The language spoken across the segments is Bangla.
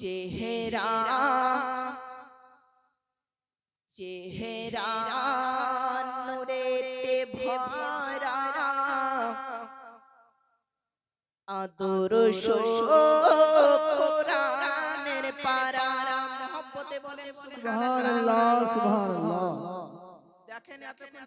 চেহারা চেহারা নুরেতে ভরা আদর কোরআনের পারা মহব্বতে বলে সুবহানাল্লাহ সুবহানাল্লাহ।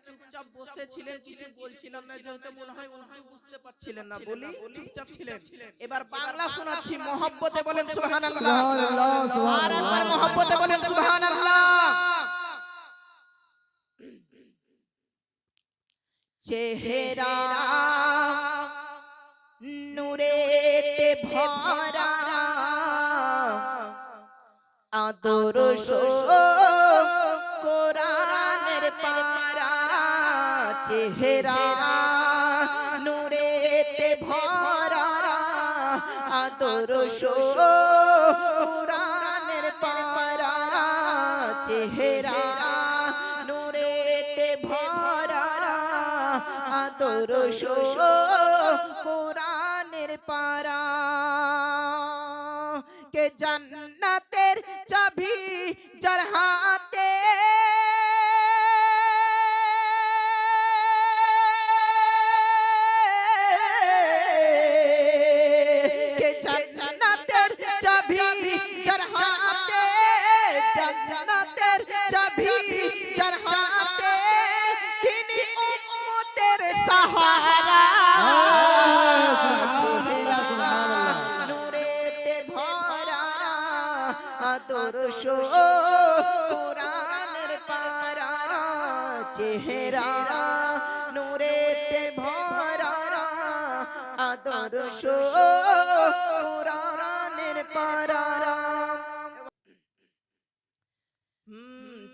চুপচাপ বসে ছিলেন কিছু বলছিলাম না যেহেতু মনে হয় বুঝতে পারছিলেন না। বলি চুপচাপ ছিলেন। এবার বাংলা শোনাচ্ছি মহব্বতে বলেন সুবহানাল্লাহ। সুবহানাল্লাহ, সুবহানাল্লাহ। আর একবার মহব্বতে বলেন সুবহানাল্লাহ। চেহারা নূরেতে ভরা আদর্শ চেহারা নূরেতে ভরা আদর্শ কোরআনের পারা চেহারা, নূরেতে ভরা আদর্শ কোরআনের পারা কে জান্নাতের চাবি, যার চেহারা, নূরেতে ভরা আদর্শ কোরআনের পারা।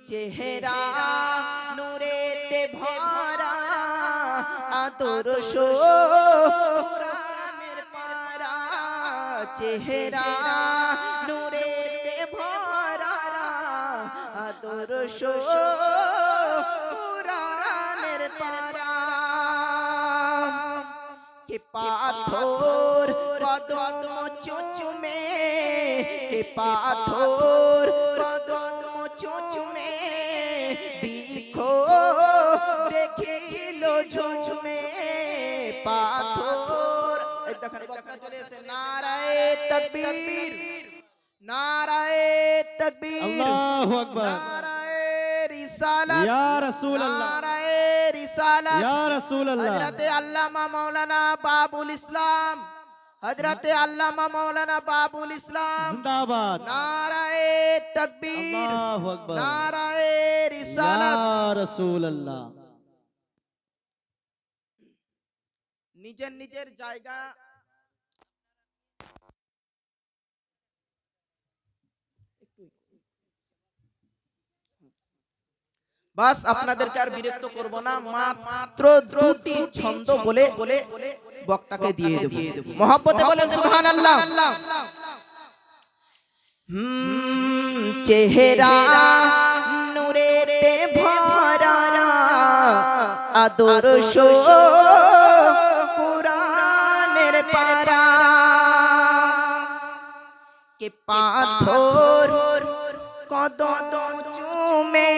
চেহারা, নূরেতে ভরা আদর্শ কোরআনের পারা। চেহারা, নূরেতে ভরা আদর্শ পারা কে পাথর কদম চুচুমে কে পাথর কদম চুচুমে বিখো দেখিল ঝুঝুমে পাথর এই দেখেন বক্তা চলে এসে নারায়ে তাকবীর নারায়ে তাকবীর আল্লাহু আকবার নারায়ে রিসালাত ইয়া রাসূলুল্লাহ নারায়ে রিসালাত ইয়া রাসূলুল্লাহ। হজরতে আল্লামা মাওলানা বাবুল ইসলাম। হজরতে আল্লামা মাওলানা বাবুল ইসলাম। জিন্দাবাদ। নারায়ে তাকবীর। আল্লাহু আকবার। নারায়ে রিসালাত। ইয়া রাসূলুল্লাহ। নিজের নিজের জায়গা বাস আপনাদেরকে আর বিরক্ত করব না মাত্র দুটি ছন্দ বলে বলে বক্তাকে দিয়ে দেব। মহব্বতে বলেন সুবহানাল্লাহ। হুম চেহারা নূরেতে ভরা আদর্শ কোরআনের পারা কে পাথর কদম চুমে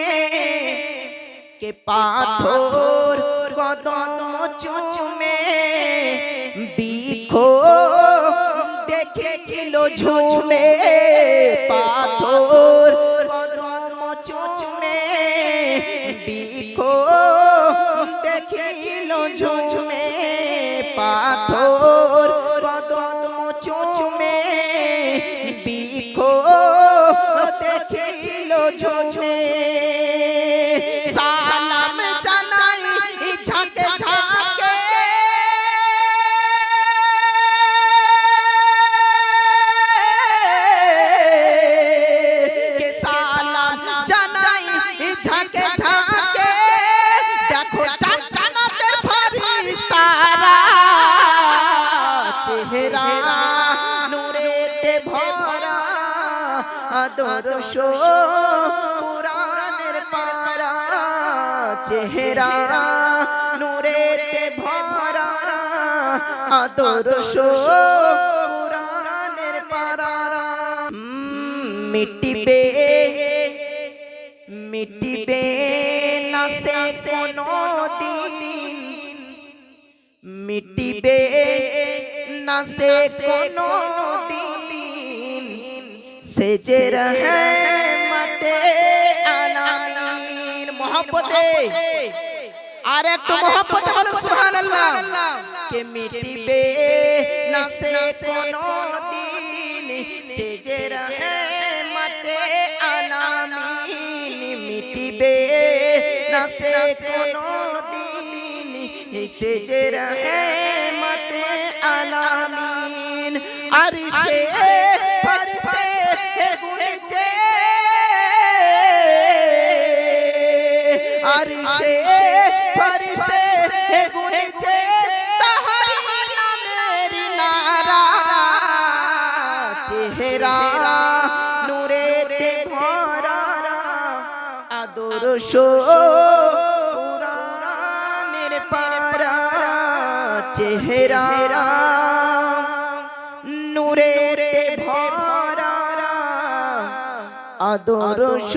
কে পাথর কদম চুচুমে বিখো দেখে কিলো ঝুমে পাথর চেহারা নূরেতে ভরা আদর্শ কোরআনের পারা, চেহারা নূরেতে ভরা আদর্শ কোরআনের পারা। মিটিবে মিটিবে না সে কোনো না সে কোনো দিন সে যে রহমতে আলামিন। মোহব্বতে। আর একটু মোহব্বতে বলো সুবহানাল্লাহ। কে মিটিবে না সে কোনো দিন সে যে রহমতে আলামিন। মিটিবে না সে কোনো দিন সে যে রহমতে আলামিন আর সে পরসে গুণছে আর সে পরসে গুণছে তাহারি নামের নারা, চেহারা নূরেতে ভরা, আদর্শ পুরাণের চেহারা নূরের ভরা আদর্শ